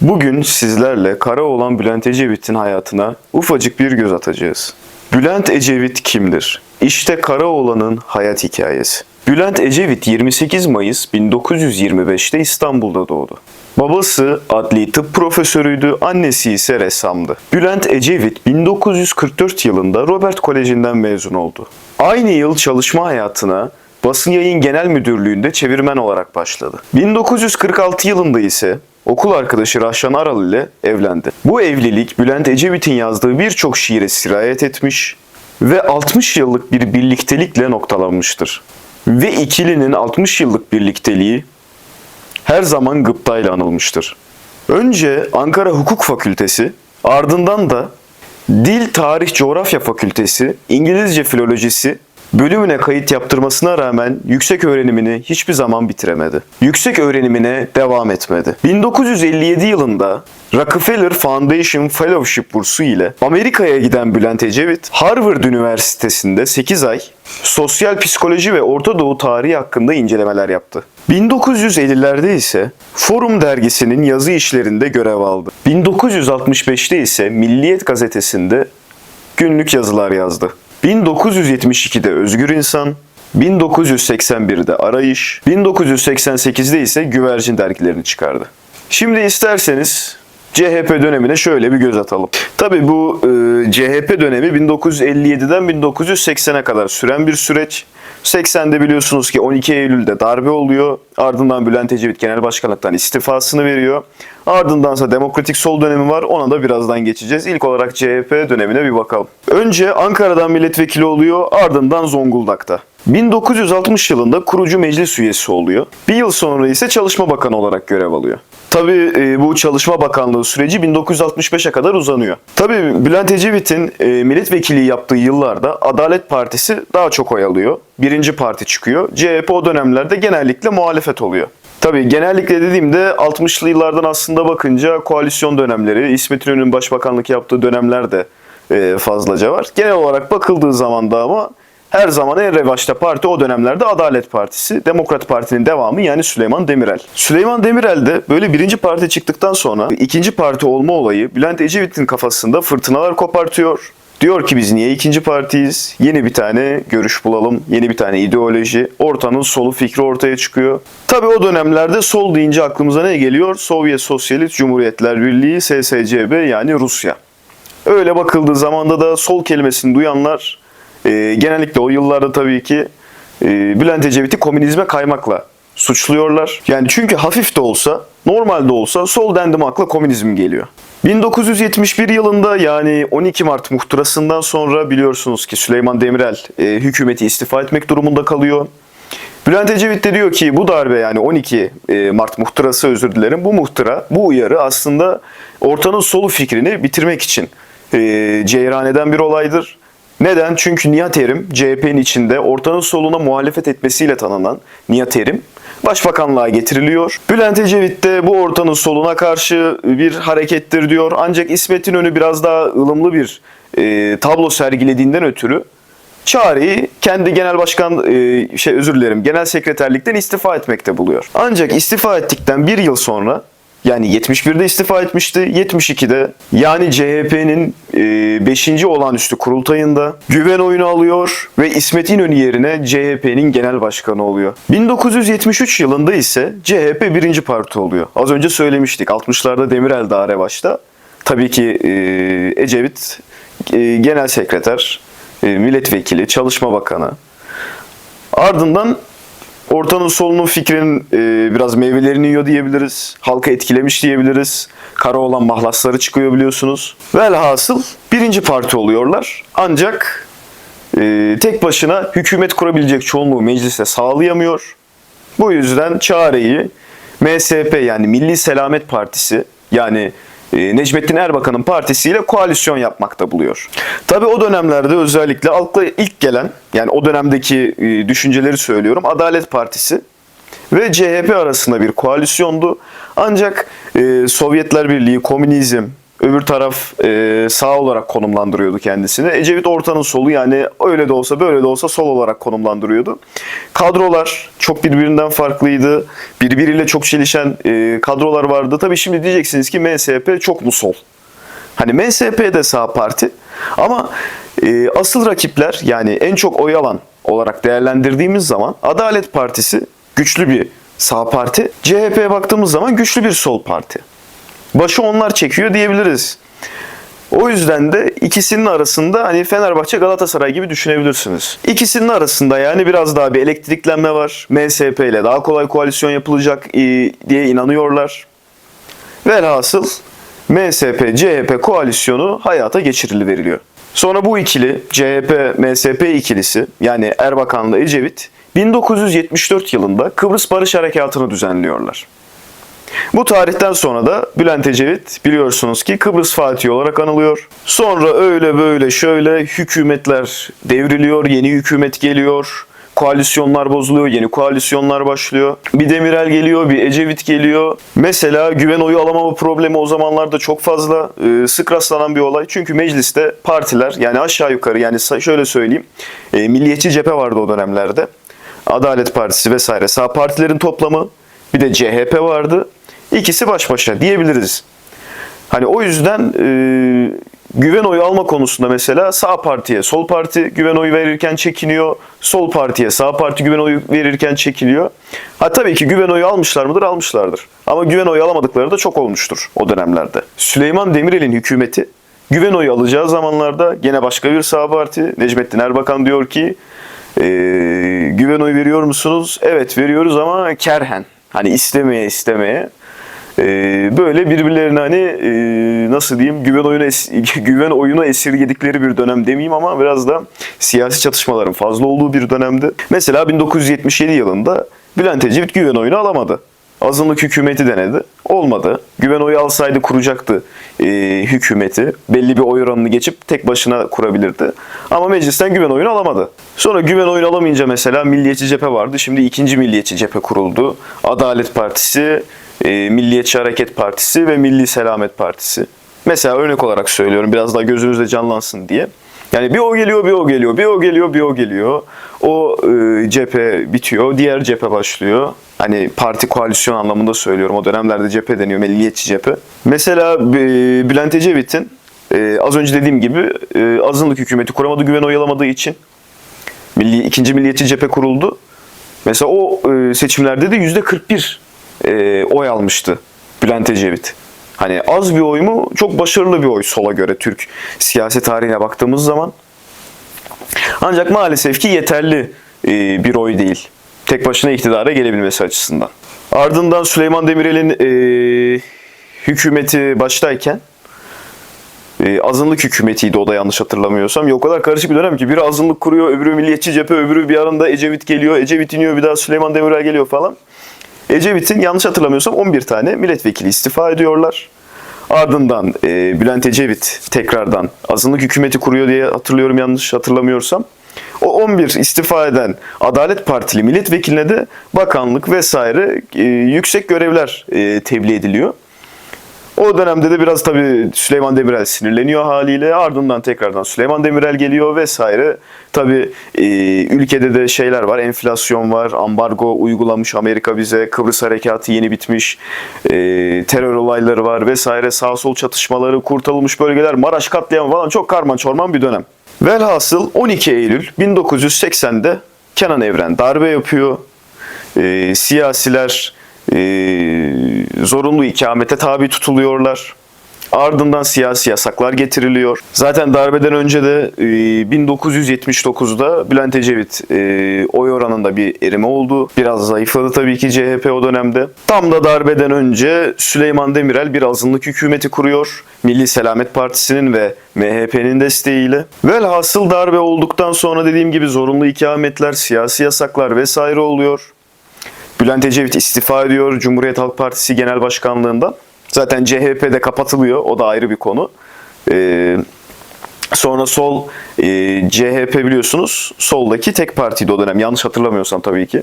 Bugün sizlerle Karaoğlan Bülent Ecevit'in hayatına ufacık bir göz atacağız. Bülent Ecevit kimdir? İşte Karaoğlan'ın hayat hikayesi. Bülent Ecevit 28 Mayıs 1925'te İstanbul'da doğdu. Babası adli tıp profesörüydü, annesi ise ressamdı. Bülent Ecevit 1944 yılında Robert Koleji'nden mezun oldu. Aynı yıl çalışma hayatına Basın Yayın Genel Müdürlüğü'nde çevirmen olarak başladı. 1946 yılında ise okul arkadaşı Rahşan Aral ile evlendi. Bu evlilik Bülent Ecevit'in yazdığı birçok şiire sirayet etmiş ve 60 yıllık bir birliktelikle noktalanmıştır. Ve ikilinin 60 yıllık birlikteliği her zaman gıptayla anılmıştır. Önce Ankara Hukuk Fakültesi, ardından da Dil, Tarih, Coğrafya Fakültesi, İngilizce Filolojisi bölümüne kayıt yaptırmasına rağmen yüksek öğrenimini hiçbir zaman bitiremedi. Yüksek öğrenimine devam etmedi. 1957 yılında Rockefeller Foundation Fellowship bursu ile Amerika'ya giden Bülent Ecevit, Harvard Üniversitesi'nde 8 ay sosyal psikoloji ve Orta Doğu tarihi hakkında incelemeler yaptı. 1950'lerde ise Forum dergisinin yazı işlerinde görev aldı. 1965'te ise Milliyet gazetesinde günlük yazılar yazdı. 1972'de Özgür İnsan, 1981'de Arayış, 1988'de ise Güvercin dergilerini çıkardı. Şimdi isterseniz CHP dönemine şöyle bir göz atalım. Tabii bu e, CHP dönemi 1957'den 1980'e kadar süren bir süreç. 80'de biliyorsunuz ki 12 Eylül'de darbe oluyor. Ardından Bülent Ecevit genel başkanlıktan istifasını veriyor. Ardındansa demokratik sol dönemi var. Ona da birazdan geçeceğiz. İlk olarak CHP dönemine bir bakalım. Önce Ankara'dan milletvekili oluyor. Ardından Zonguldak'ta. 1960 yılında kurucu meclis üyesi oluyor. Bir yıl sonra ise Çalışma Bakanı olarak görev alıyor. Tabii e, bu Çalışma Bakanlığı süreci 1965'e kadar uzanıyor. Tabii Bülent Ecevit'in e, milletvekili yaptığı yıllarda Adalet Partisi daha çok oy alıyor. Birinci parti çıkıyor. CHP o dönemlerde genellikle muhalefet oluyor. Tabii genellikle dediğimde 60'lı yıllardan aslında bakınca koalisyon dönemleri, İsmet İnönü'nün başbakanlık yaptığı dönemler de e, fazlaca var. Genel olarak bakıldığı zaman da ama her zaman en revaçta parti o dönemlerde Adalet Partisi. Demokrat Parti'nin devamı yani Süleyman Demirel. Süleyman Demirel de böyle birinci parti çıktıktan sonra ikinci parti olma olayı Bülent Ecevit'in kafasında fırtınalar kopartıyor. Diyor ki biz niye ikinci partiyiz? Yeni bir tane görüş bulalım, yeni bir tane ideoloji. Ortanın solu fikri ortaya çıkıyor. Tabii o dönemlerde sol deyince aklımıza ne geliyor? Sovyet Sosyalist Cumhuriyetler Birliği, SSCB yani Rusya. Öyle bakıldığı zamanda da sol kelimesini duyanlar e, genellikle o yıllarda tabii ki e, Bülent Ecevit'i komünizme kaymakla suçluyorlar. Yani çünkü hafif de olsa, normal de olsa sol dendim akla komünizm geliyor. 1971 yılında yani 12 Mart muhtırasından sonra biliyorsunuz ki Süleyman Demirel e, hükümeti istifa etmek durumunda kalıyor. Bülent Ecevit de diyor ki bu darbe yani 12 e, Mart muhtırası özür dilerim. Bu muhtıra, bu uyarı aslında ortanın solu fikrini bitirmek için e, ceyran bir olaydır. Neden? Çünkü Nihat Erim CHP'nin içinde ortanın soluna muhalefet etmesiyle tanınan Nihat Erim başbakanlığa getiriliyor. Bülent Ecevit de bu ortanın soluna karşı bir harekettir diyor. Ancak İsmet İnönü biraz daha ılımlı bir e, tablo sergilediğinden ötürü Çağrı'yı kendi genel başkan e, şey özür dilerim genel sekreterlikten istifa etmekte buluyor. Ancak istifa ettikten bir yıl sonra yani 71'de istifa etmişti. 72'de yani CHP'nin 5. olağanüstü kurultayında güven oyunu alıyor ve İsmet İnönü yerine CHP'nin genel başkanı oluyor. 1973 yılında ise CHP birinci parti oluyor. Az önce söylemiştik 60'larda Demirel daha revaçta. Tabii ki e, Ecevit e, genel sekreter, e, milletvekili, çalışma bakanı. Ardından Ortanın solunun fikrinin e, biraz meyvelerini yiyor diyebiliriz. Halka etkilemiş diyebiliriz. Kara olan mahlasları çıkıyor biliyorsunuz. Velhasıl birinci parti oluyorlar. Ancak e, tek başına hükümet kurabilecek çoğunluğu mecliste sağlayamıyor. Bu yüzden çareyi MSP yani Milli Selamet Partisi yani Necmettin Erbakan'ın partisiyle koalisyon yapmakta buluyor. Tabi o dönemlerde özellikle akla ilk gelen yani o dönemdeki e, düşünceleri söylüyorum Adalet Partisi ve CHP arasında bir koalisyondu. Ancak e, Sovyetler Birliği, komünizm, Öbür taraf e, sağ olarak konumlandırıyordu kendisini. Ecevit ortanın solu yani öyle de olsa böyle de olsa sol olarak konumlandırıyordu. Kadrolar çok birbirinden farklıydı. Birbiriyle çok çelişen e, kadrolar vardı. Tabii şimdi diyeceksiniz ki MSP çok mu sol? Hani MSP de sağ parti ama e, asıl rakipler yani en çok oy alan olarak değerlendirdiğimiz zaman Adalet Partisi güçlü bir sağ parti. CHP'ye baktığımız zaman güçlü bir sol parti. Başı onlar çekiyor diyebiliriz. O yüzden de ikisinin arasında hani Fenerbahçe Galatasaray gibi düşünebilirsiniz. İkisinin arasında yani biraz daha bir elektriklenme var. MSP ile daha kolay koalisyon yapılacak e, diye inanıyorlar. Velhasıl MSP CHP koalisyonu hayata geçiriveriliyor. Sonra bu ikili CHP MSP ikilisi yani Erbakan'la Ecevit 1974 yılında Kıbrıs Barış Harekatı'nı düzenliyorlar. Bu tarihten sonra da Bülent Ecevit biliyorsunuz ki Kıbrıs Fatih olarak anılıyor. Sonra öyle böyle şöyle hükümetler devriliyor, yeni hükümet geliyor. Koalisyonlar bozuluyor, yeni koalisyonlar başlıyor. Bir Demirel geliyor, bir Ecevit geliyor. Mesela güven oyu alamama problemi o zamanlarda çok fazla e, sık rastlanan bir olay. Çünkü mecliste partiler yani aşağı yukarı yani şöyle söyleyeyim. e, milliyetçi cephe vardı o dönemlerde. Adalet Partisi vesaire sağ partilerin toplamı bir de CHP vardı. İkisi baş başa diyebiliriz. Hani o yüzden e, güven oyu alma konusunda mesela sağ partiye sol parti güven oyu verirken çekiniyor. Sol partiye sağ parti güven oyu verirken çekiliyor. Ha tabii ki güven oyu almışlar mıdır? Almışlardır. Ama güven oyu alamadıkları da çok olmuştur o dönemlerde. Süleyman Demirel'in hükümeti güven oyu alacağı zamanlarda gene başka bir sağ parti Necmettin Erbakan diyor ki e, güven oyu veriyor musunuz? Evet veriyoruz ama kerhen. Hani istemeye istemeye. Ee, böyle birbirlerine hani e, nasıl diyeyim güven oyunu es- güven oyunu esirgedikleri bir dönem demeyeyim ama biraz da siyasi çatışmaların fazla olduğu bir dönemdi. Mesela 1977 yılında Bülent Ecevit güven oyunu alamadı. Azınlık hükümeti denedi. Olmadı. Güven oyu alsaydı kuracaktı e, hükümeti. Belli bir oy oranını geçip tek başına kurabilirdi. Ama meclisten güven oyunu alamadı. Sonra güven oyunu alamayınca mesela Milliyetçi Cephe vardı. Şimdi ikinci Milliyetçi Cephe kuruldu. Adalet Partisi, e, Milliyetçi Hareket Partisi ve Milli Selamet Partisi. Mesela örnek olarak söylüyorum biraz daha gözünüzde canlansın diye. Yani bir o geliyor, bir o geliyor, bir o geliyor, bir o geliyor. O e, cephe bitiyor, diğer cephe başlıyor. Hani parti koalisyon anlamında söylüyorum. O dönemlerde cephe deniyor, milliyetçi cephe. Mesela e, Bülent Ecevit'in e, az önce dediğim gibi e, azınlık hükümeti kuramadı, güven oy alamadığı için Milli, ikinci milliyetçi cephe kuruldu. Mesela o e, seçimlerde de yüzde 41 e, oy almıştı Bülent Ecevit. Hani az bir oy mu? Çok başarılı bir oy sola göre Türk siyasi tarihine baktığımız zaman. Ancak maalesef ki yeterli e, bir oy değil. Tek başına iktidara gelebilmesi açısından. Ardından Süleyman Demirel'in e, hükümeti baştayken e, azınlık hükümetiydi o da yanlış hatırlamıyorsam. Ya o kadar karışık bir dönem ki biri azınlık kuruyor, öbürü milliyetçi cephe, öbürü bir aranda Ecevit geliyor, Ecevit iniyor bir daha Süleyman Demirel geliyor falan. Ecevit'in yanlış hatırlamıyorsam 11 tane milletvekili istifa ediyorlar. Ardından e, Bülent Ecevit tekrardan azınlık hükümeti kuruyor diye hatırlıyorum yanlış hatırlamıyorsam. O 11 istifa eden Adalet Partili milletvekiline de bakanlık vesaire e, yüksek görevler e, tebliğ ediliyor. O dönemde de biraz tabii Süleyman Demirel sinirleniyor haliyle. Ardından tekrardan Süleyman Demirel geliyor vesaire. Tabii e, ülkede de şeyler var. Enflasyon var. Ambargo uygulamış Amerika bize. Kıbrıs harekatı yeni bitmiş. E, terör olayları var vesaire. Sağ sol çatışmaları, kurtarılmış bölgeler, Maraş katliamı falan çok karman çorman bir dönem. Velhasıl 12 Eylül 1980'de Kenan Evren darbe yapıyor. E, siyasiler zorunlu ikamete tabi tutuluyorlar. Ardından siyasi yasaklar getiriliyor. Zaten darbeden önce de e, 1979'da Bülent Ecevit e, oy oranında bir erime oldu. Biraz zayıfladı tabii ki CHP o dönemde. Tam da darbeden önce Süleyman Demirel bir azınlık hükümeti kuruyor. Milli Selamet Partisi'nin ve MHP'nin desteğiyle. Velhasıl darbe olduktan sonra dediğim gibi zorunlu ikametler, siyasi yasaklar vesaire oluyor. Bülent Ecevit istifa ediyor Cumhuriyet Halk Partisi Genel Başkanlığından. Zaten CHP de kapatılıyor. O da ayrı bir konu. Ee, sonra sol e, CHP biliyorsunuz soldaki tek partiydi o dönem. Yanlış hatırlamıyorsam tabii ki.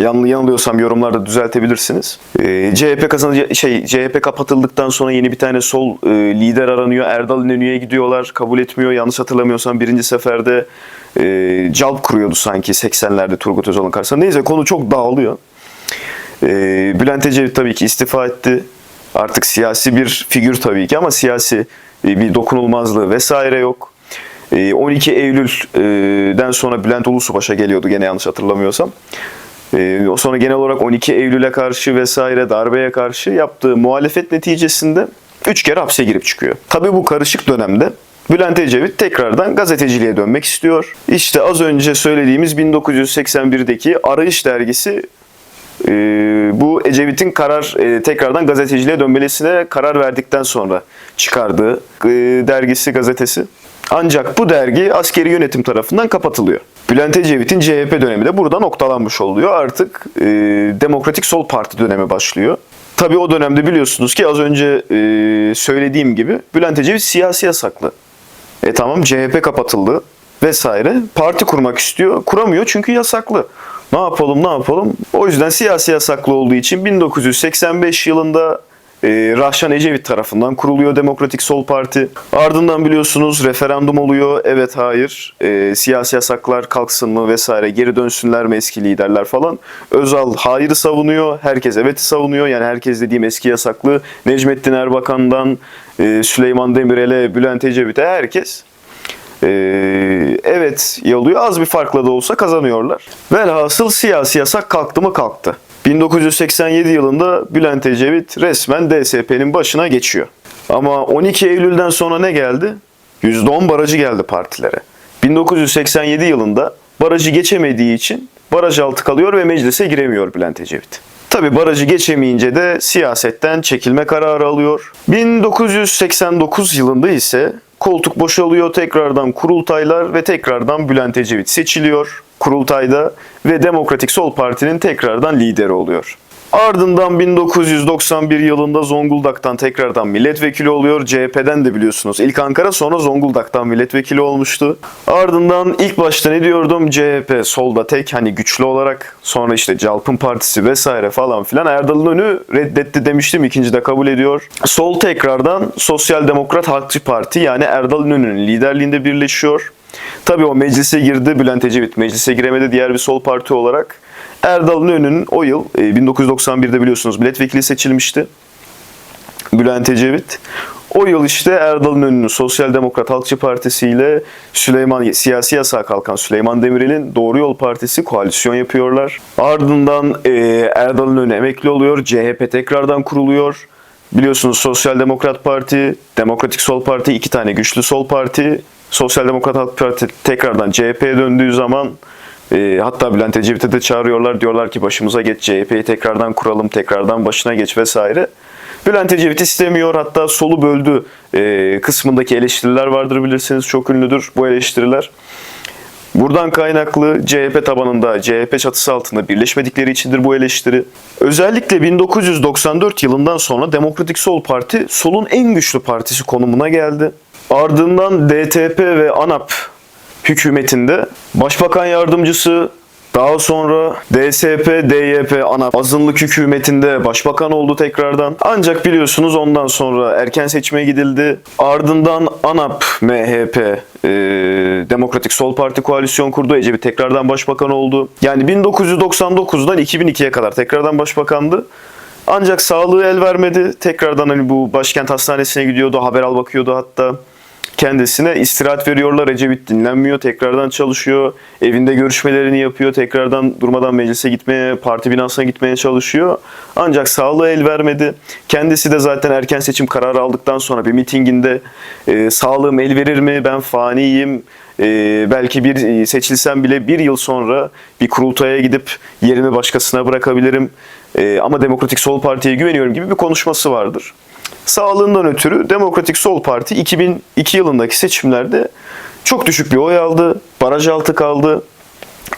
Yanlı yanılıyorsam yorumlarda düzeltebilirsiniz. Ee, CHP kazanıcı şey CHP kapatıldıktan sonra yeni bir tane sol e, lider aranıyor. Erdal İnönü'ye gidiyorlar. Kabul etmiyor. Yanlış hatırlamıyorsam birinci seferde e, CALP kuruyordu sanki 80'lerde Turgut Özal'ın karşısında. Neyse konu çok dağılıyor. Ee, Bülent Ecevit tabii ki istifa etti. Artık siyasi bir figür tabii ki ama siyasi e, bir dokunulmazlığı vesaire yok. Ee, 12 Eylül'den sonra Bülent Ulusubaş'a geliyordu gene yanlış hatırlamıyorsam. Ee, sonra genel olarak 12 Eylül'e karşı vesaire darbeye karşı yaptığı muhalefet neticesinde 3 kere hapse girip çıkıyor. Tabii bu karışık dönemde Bülent Ecevit tekrardan gazeteciliğe dönmek istiyor. İşte az önce söylediğimiz 1981'deki Arayış dergisi e, bu Ecevit'in karar e, tekrardan gazeteciliğe dönmesine karar verdikten sonra çıkardığı e, dergisi gazetesi. Ancak bu dergi askeri yönetim tarafından kapatılıyor. Bülent Ecevit'in CHP dönemi de burada noktalanmış oluyor. Artık e, Demokratik Sol Parti dönemi başlıyor. Tabii o dönemde biliyorsunuz ki az önce e, söylediğim gibi Bülent Ecevit siyasi yasaklı. E tamam CHP kapatıldı vesaire. Parti kurmak istiyor. Kuramıyor çünkü yasaklı. Ne yapalım ne yapalım? O yüzden siyasi yasaklı olduğu için 1985 yılında e, Rahşan Ecevit tarafından kuruluyor Demokratik Sol Parti. Ardından biliyorsunuz referandum oluyor. Evet hayır. E, siyasi yasaklar kalksın mı vesaire. Geri dönsünler mi eski liderler falan. Özal hayırı savunuyor. Herkes evet'i savunuyor. Yani herkes dediğim eski yasaklı. Necmettin Erbakan'dan e, Süleyman Demirel'e, Bülent Ecevit'e herkes ee, evet yalıyor. Az bir farkla da olsa kazanıyorlar. Velhasıl siyasi yasak kalktı mı kalktı. 1987 yılında Bülent Ecevit resmen DSP'nin başına geçiyor. Ama 12 Eylül'den sonra ne geldi? %10 barajı geldi partilere. 1987 yılında barajı geçemediği için baraj altı kalıyor ve meclise giremiyor Bülent Ecevit. Tabi barajı geçemeyince de siyasetten çekilme kararı alıyor. 1989 yılında ise koltuk boşalıyor, tekrardan kurultaylar ve tekrardan Bülent Ecevit seçiliyor kurultayda ve Demokratik Sol Parti'nin tekrardan lideri oluyor. Ardından 1991 yılında Zonguldak'tan tekrardan milletvekili oluyor. CHP'den de biliyorsunuz. İlk Ankara sonra Zonguldak'tan milletvekili olmuştu. Ardından ilk başta ne diyordum? CHP solda tek hani güçlü olarak sonra işte Calp'ın partisi vesaire falan filan Erdal'ın önü reddetti demiştim. İkinci de kabul ediyor. Sol tekrardan Sosyal Demokrat Halkçı Parti yani Erdal İnönü'nün liderliğinde birleşiyor. Tabii o meclise girdi. Bülent Ecevit meclise giremedi diğer bir sol parti olarak. Erdal İnönü'nün o yıl e, 1991'de biliyorsunuz milletvekili seçilmişti. Bülent Ecevit. O yıl işte Erdal İnönü'nün Sosyal Demokrat Halkçı Partisi ile Süleyman siyasi yasağa kalkan Süleyman Demirel'in Doğru Yol Partisi koalisyon yapıyorlar. Ardından e, Erdal İnönü emekli oluyor. CHP tekrardan kuruluyor. Biliyorsunuz Sosyal Demokrat Parti, Demokratik Sol Parti, iki tane güçlü sol parti. Sosyal Demokrat Halk Parti tekrardan CHP'ye döndüğü zaman e, hatta Bülent Ecevit'e de çağırıyorlar. Diyorlar ki başımıza geç CHP'yi tekrardan kuralım, tekrardan başına geç vesaire. Bülent Ecevit istemiyor hatta solu böldü e, kısmındaki eleştiriler vardır bilirsiniz. Çok ünlüdür bu eleştiriler. Buradan kaynaklı CHP tabanında, CHP çatısı altında birleşmedikleri içindir bu eleştiri. Özellikle 1994 yılından sonra Demokratik Sol Parti solun en güçlü partisi konumuna geldi. Ardından DTP ve ANAP hükümetinde Başbakan Yardımcısı daha sonra DSP, DYP, ANAP azınlık hükümetinde başbakan oldu tekrardan. Ancak biliyorsunuz ondan sonra erken seçime gidildi. Ardından ANAP, MHP, e, Demokratik Sol Parti koalisyon kurdu. Ecevit tekrardan başbakan oldu. Yani 1999'dan 2002'ye kadar tekrardan başbakandı. Ancak sağlığı el vermedi. Tekrardan hani bu başkent hastanesine gidiyordu. Haber al bakıyordu hatta kendisine istirahat veriyorlar. Ecevit dinlenmiyor, tekrardan çalışıyor. Evinde görüşmelerini yapıyor, tekrardan durmadan meclise gitmeye, parti binasına gitmeye çalışıyor. Ancak sağlığı el vermedi. Kendisi de zaten erken seçim kararı aldıktan sonra bir mitinginde e, sağlığım el verir mi, ben faniyim, e, belki bir seçilsem bile bir yıl sonra bir kurultaya gidip yerimi başkasına bırakabilirim. E, ama Demokratik Sol Parti'ye güveniyorum gibi bir konuşması vardır. Sağlığından ötürü Demokratik Sol Parti 2002 yılındaki seçimlerde çok düşük bir oy aldı. Baraj altı kaldı.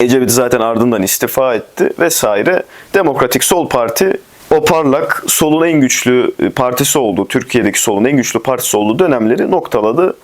Ecevit zaten ardından istifa etti vesaire. Demokratik Sol Parti o parlak solun en güçlü partisi olduğu, Türkiye'deki solun en güçlü partisi olduğu dönemleri noktaladı.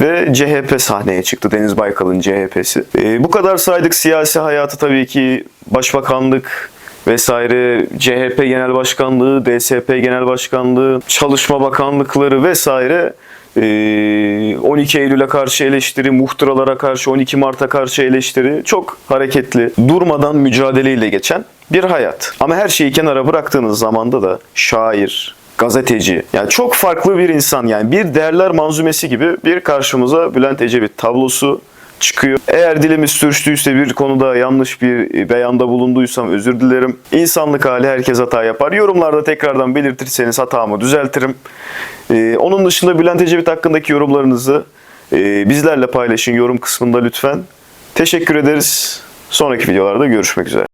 Ve CHP sahneye çıktı. Deniz Baykal'ın CHP'si. Ee, bu kadar saydık siyasi hayatı tabii ki başbakanlık vesaire, CHP Genel Başkanlığı, DSP Genel Başkanlığı, Çalışma Bakanlıkları vesaire ee, 12 Eylül'e karşı eleştiri, muhtıralara karşı, 12 Mart'a karşı eleştiri çok hareketli, durmadan mücadeleyle geçen bir hayat. Ama her şeyi kenara bıraktığınız zamanda da şair, gazeteci, yani çok farklı bir insan yani bir değerler manzumesi gibi bir karşımıza Bülent Ecevit tablosu çıkıyor. Eğer dilimiz sürçtüyse bir konuda yanlış bir beyanda bulunduysam özür dilerim. İnsanlık hali herkes hata yapar. Yorumlarda tekrardan belirtirseniz hatamı düzeltirim. Ee, onun dışında Bülent Ecevit hakkındaki yorumlarınızı e, bizlerle paylaşın yorum kısmında lütfen. Teşekkür ederiz. Sonraki videolarda görüşmek üzere.